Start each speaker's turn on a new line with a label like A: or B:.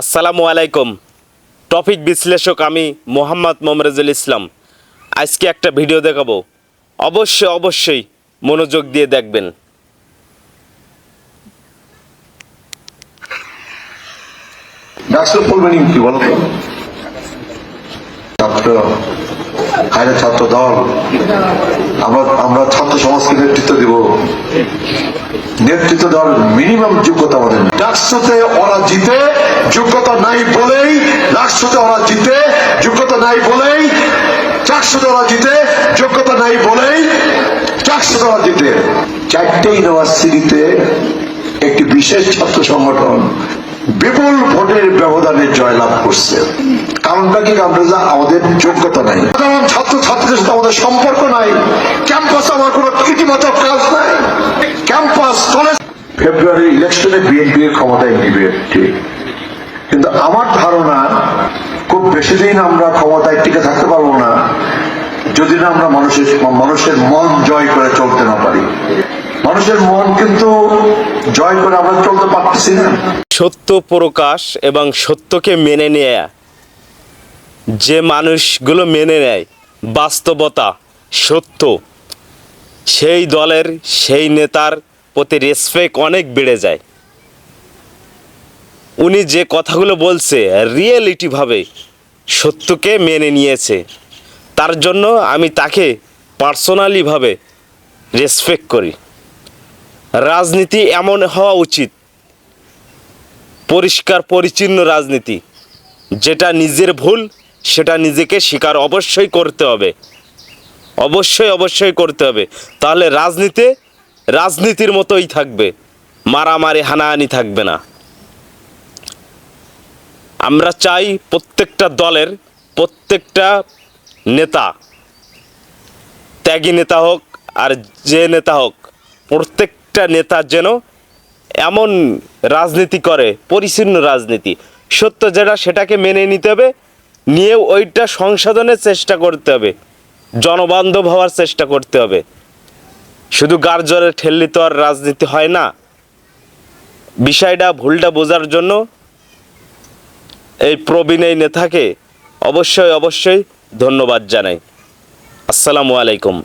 A: আসসালামু আলাইকুম। টপিক বিশ্লেষক আমি মোহাম্মদ মোমরেজুল ইসলাম। আজকে একটা ভিডিও দেখাবো। অবশ্যই অবশ্যই মনোযোগ দিয়ে দেখবেন।
B: ছাত্র দল, আমরা আমরা ছাত্র সমাজকে নেতৃত্ব দিব। নেতৃত্ব দেওয়ার মিনিমাম যোগ্যতা আমাদের। ডাকসুতে ওরা জিতে যোগ্যতা নাই বলেই ডাকসুতে ওরা জিতে, যোগ্যতা নাই বলেই চাকসুতে ওরা জিতে, যোগ্যতা নাই বলেই চাকসুতে ওরা জিতে। চারটে ইউনিভার্সিটিতে একটি বিশেষ ছাত্র সংগঠন বিপুল ভোটের ব্যবধানে জয়লাভ করছে। কারণটা কি? কারণটা আমাদের যোগ্যতা নাই। সাধারণ ছাত্র ছাত্রীদের সাথে আমাদের সম্পর্ক নাই। ক্যাম্পাস আমার কোনো ইতিবাচক কাজ নাই। ক্যাম্পাস কলেজ ফেব্রুয়ারি ইলেকশনে বিএনপি ক্ষমতায় নিবে ঠিক কিন্তু আমার ধারণা, খুব বেশি দিন আমরা ক্ষমতায় টিকে থাকতে পারব না, যদি না আমরা মানুষের মানুষের মন জয় করে চলতে না পারি। মানুষের মন কিন্তু জয় করে আমরা চলতে পারতেছি না।
A: সত্য প্রকাশ এবং সত্যকে মেনে নেয়া, যে মানুষগুলো মেনে নেয়, বাস্তবতা সত্য, সেই দলের, সেই নেতার প্রতি রেসপেক্ট অনেক বেড়ে যায়। উনি যে কথাগুলো বলছে রিয়েলিটিভাবে সত্যকে মেনে নিয়েছে, তার জন্য আমি তাকে পার্সোনালিভাবে রেসপেক্ট করি। রাজনীতি এমন হওয়া উচিত, পরিষ্কার পরিচ্ছন্ন রাজনীতি, যেটা নিজের ভুল, সেটা নিজেকে স্বীকার অবশ্যই করতে হবে। অবশ্যই অবশ্যই করতে হবে। তাহলে রাজনীতি, রাজনীতির মতোই থাকবে, মারামারি, হানাহানি থাকবে না। আমরা চাই প্রত্যেকটা দলের প্রত্যেকটা নেতা, ত্যাগী নেতা হোক আর যে নেতা হোক, প্রত্যেকটা নেতা যেন এমন রাজনীতি করে, পরিচ্ছন্ন রাজনীতি। সত্য যেটা, সেটাকে মেনে নিতে হবে, নিয়ে ওইটা সংশোধনের চেষ্টা করতে হবে, জনবান্ধব হওয়ার চেষ্টা করতে হবে। শুধু গার্জরে ঠেললি তো আর রাজনীতি হয় না। বিষয়টা, ভুলটা বোঝার জন্য এই প্রবীণ এই নেতাকে অবশ্যই অবশ্যই ধন্যবাদ জানাই। আসসালামু আলাইকুম।